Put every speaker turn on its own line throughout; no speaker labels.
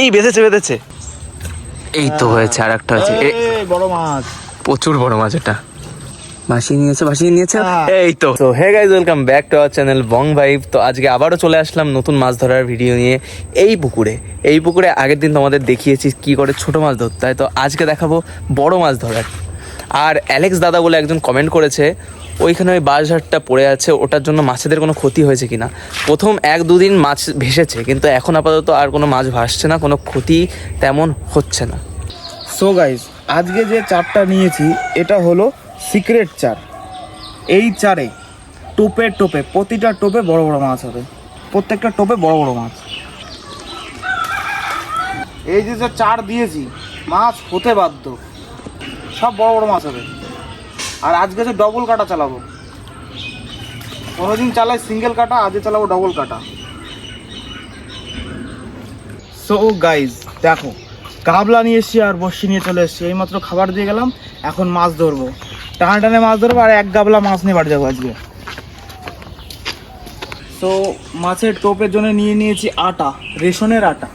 এই বেঁধেছে বেঁধেছে। এই তো হয়েছে আর একটা হয়েছে
বড় মাছ।
প্রচুর বড় মাছ এটা। ভাসিয়ে নিয়েছে ভাসিয়ে নিয়েছে।
হ্যাঁ।
এই তো। তো hey guys welcome back to our channel Bong vibe তো আজকে আবারও চলে আসলাম নতুন মাছ ধরার ভিডিও নিয়ে এই পুকুরে। এই পুকুরে আগের দিন তোমাদের দেখিয়েছি কি করে ছোট মাছ ধরতে হয়। তো আজকে দেখাবো বড় মাছ ধরার। আর অ্যালেক্স দাদা বলে একজন কমেন্ট করেছে, ওইখানে ওই বাঁশঝাড়টা পড়ে আছে, ওটার জন্য মাছেদের কোনো ক্ষতি হয়েছে কিনা? প্রথম এক দুদিন মাছ ভেসেছে, কিন্তু এখন আপাতত আর কোনো মাছ ভাসছে না, কোনো ক্ষতি তেমন হচ্ছে না।
সো গাইস আজকে যে চারটা নিয়েছি, এটা হলো সিক্রেট চার। এই চারে টোপে টোপে, প্রতিটা টোপে বড় বড় মাছ হবে। প্রত্যেকটা টোপে বড় বড় মাছ। এই যে চার দিয়েছি, মাছ হতে বাধ্য। সব বড় বড় মাছ হবে। আর আজকে যে ডবল কাটা চালাবো। কোনোদিন চালাই সিঙ্গেল কাটা, আজকে চালাবো ডবল কাটা। সো গাইজ দেখো কাবলা নিয়ে এসছি আর বর্ষি নিয়ে চলে এসছি। এইমাত্র খাবার দিয়ে গেলাম, এখন মাছ ধরবো। টানা টানে মাছ ধরবো আর এক গাবলা মাছ নিয়ে বাড়ি যাব আজকে। তো মাছের টোপের জন্য নিয়ে নিয়েছি আটা, রেশনের আটা।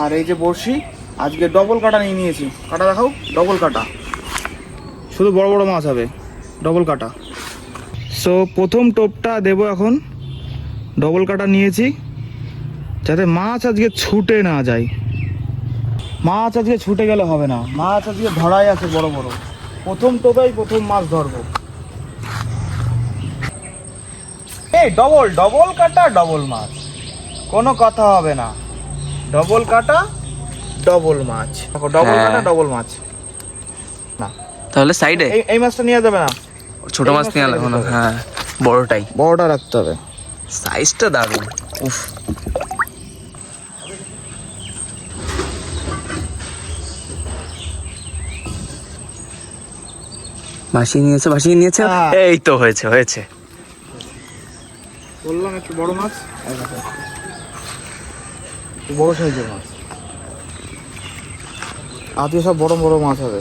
আর এই যে বড়শি আজকে ডবল কাটা নিয়ে নিয়েছি। কাটা দেখাও ডবল কাটা। শুধু বড় বড় মাছ হবে ডবল কাটা। সো প্রথম টোপটা দেবো এখন। ডবল কাটা নিয়েছি, যাতে মাছ আজকে ছুটে না যায়। মাছ আজকে ছুটে গেলে হবে না। মাছ আজকে ধরাই আছে বড় বড়। প্রথম টোপেই প্রথম মাছ ধরবো। এই ডবল ডবল কাটা ডবল মাছ। কোনো কথা হবে না। ডবল কাটা ডবল মাছ দেখো ডবল। কাটা ডবল মাছ না।
তাহলে সাইডে
এই মাছটা নিয়ে যাবে না?
ছোট মাছ নিয়ে আনলাম না হ্যাঁ বড়টাই।
বড়টা রাখতে হবে।
সাইজটা দারুণ। উফ। ভাসিয়ে নিয়েছে ভাসিয়ে নিয়েছে?
হ্যাঁ।
এই তো হয়েছে হয়েছে।
বললাম একটু বড় মাছ বড় সাইজের মাছ আজকে সব বড় বড় মাছ হবে।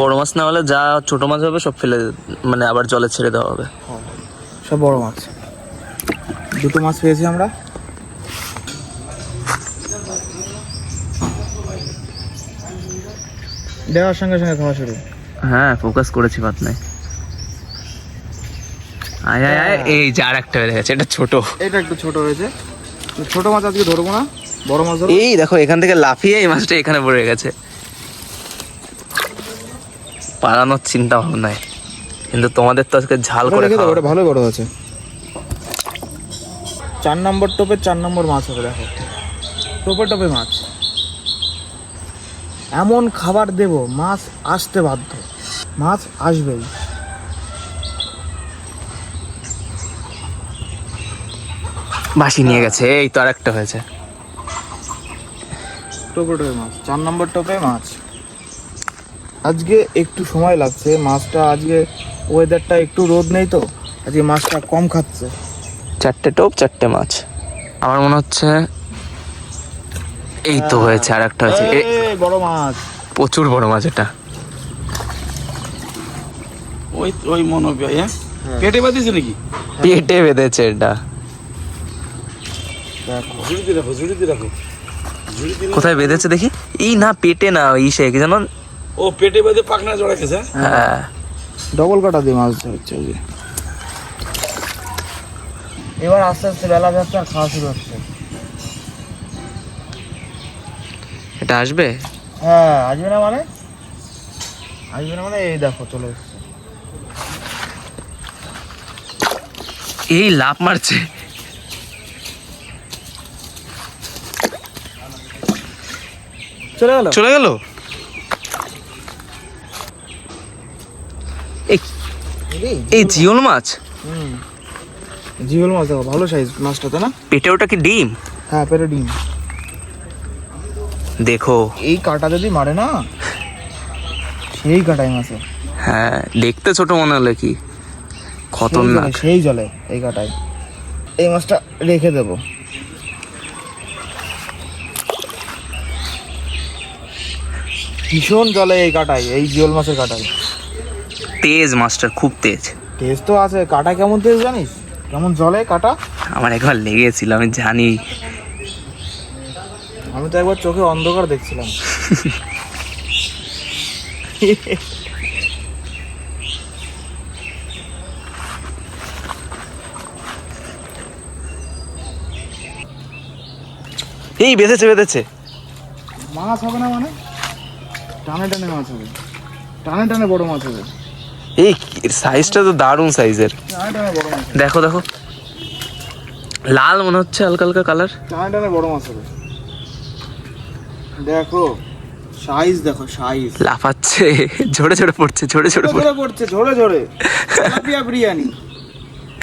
বড় মাছ না হলে যা ছোট মাছ হবে সব ফেলে মানে আবার জলে ছেড়ে দেওয়া হবে।
সব বড় মাছ। দুটো মাছ পেয়েছি আমরা। দেওয়ার সঙ্গে সঙ্গে খাওয়া শুরু।
হ্যাঁ ফোকাস করেছি বাদ নাই আয় আয় আয় এই যে আর একটা বেড়ে গেছে এটা ছোট।
এটা একটু ছোট হয়েছে। ছোট মাছ আজকে ধরবো না। বড় মাছ
এই দেখো এখান থেকে লাফিয়ে এই মাছটা এখানে পড়ে গেছে। পালানোর চিন্তা ভাবনায়। কিন্তু তোমাদের তো আজকে ঝাল করে খাওয়া।
ওটা ভালো বড় হয়েছে। চার নম্বর টোপে চার নম্বর মাছ হবে দেখো। টোপে টোপে মাছ। এমন খাবার দেব মাছ আসতে বাধ্য। মাছ আসবেই।
বাসি নিয়ে গেছে এই তো আর একটা হয়েছে।
টোপে টোপে মাছ চার নম্বর টোপে মাছ। আজকে একটু সময় লাগছে মাছটা আজকে ওয়েদারটা একটু রোদ নেই তো আজকে মাছটা কম খাচ্ছে।
চারটে টোপ চারটে মাছ। আমার মনে হচ্ছে এই তো হয়েছে আর একটা হয়েছে।
বড় মাছ।
প্রচুর বড় মাছ এটা।
ওই ওই মনে হবে হ্যাঁ? পেটে বাঁধিয়েছে নাকি?
পেটে বেঁধেছে এটা।
রাখো ঝুড়িতে রাখো।
কোথায় বেঁধেছে দেখি? এই না পেটে না ইসে কি জানো?
ও পেটে বেঁধে পাখনা জড়া গেছে হ্যাঁ?
হ্যাঁ।
ডবল কাটা দিয়ে মাছ ধরছে আজকে এবার আস্তে আস্তে বেলা যাচ্ছে আর খাওয়া শুরু হচ্ছে।
এটা আসবে?
হ্যাঁ আসবে না মানে? আসবে না মানে এই দেখো চলে এসছে।
এই লাভ মারছে।
চলে গেল?
চলে গেল? এই এই জিওল মাছ?
জিওল মাছ দেখো ভালো সাইজ মাছটাতে না?
পেটে ওটা কি ডিম?
হ্যাঁ পেরে ডিম।
দেখো।
এই কাটা যদি মারে না? সেই কাটাই মাছে।
হ্যাঁ দেখতে ছোট মনে হলে কি? খতরনাক।
সেই জলে এই কাটাই। এই মাছটা রেখে দেবো। ভীষণ জলে এই কাটাই এই জিওল মাছের কাটাই।
তেজ মাছটা খুব তেজ।
তেজ তো আছে কাটা কেমন তেজ জানিস? কেমন জলে কাটা?
আমার একবার লেগেছিল আমি জানি।
আমি তো একবার চোখে অন্ধকার দেখছিলাম।
এই বেঁধেছে বেঁধেছে।
মাছ হবে না মানে? টানে টানে মাছ হবে। টানে টানে বড় মাছ হবে।
এই সাইজটা তো দারুণ সাইজের দেখো দেখো। লাল মনে হচ্ছে হালকা হালকা কালার
টানে টানে বড় মাছ হবে। দেখো সাইজ দেখো সাইজ
লাফাচ্ছে। ঝরে ঝরে পড়ছে ঝরে ঝরে পড়ছে।
ঝরে ঝরে বিরিয়ানি।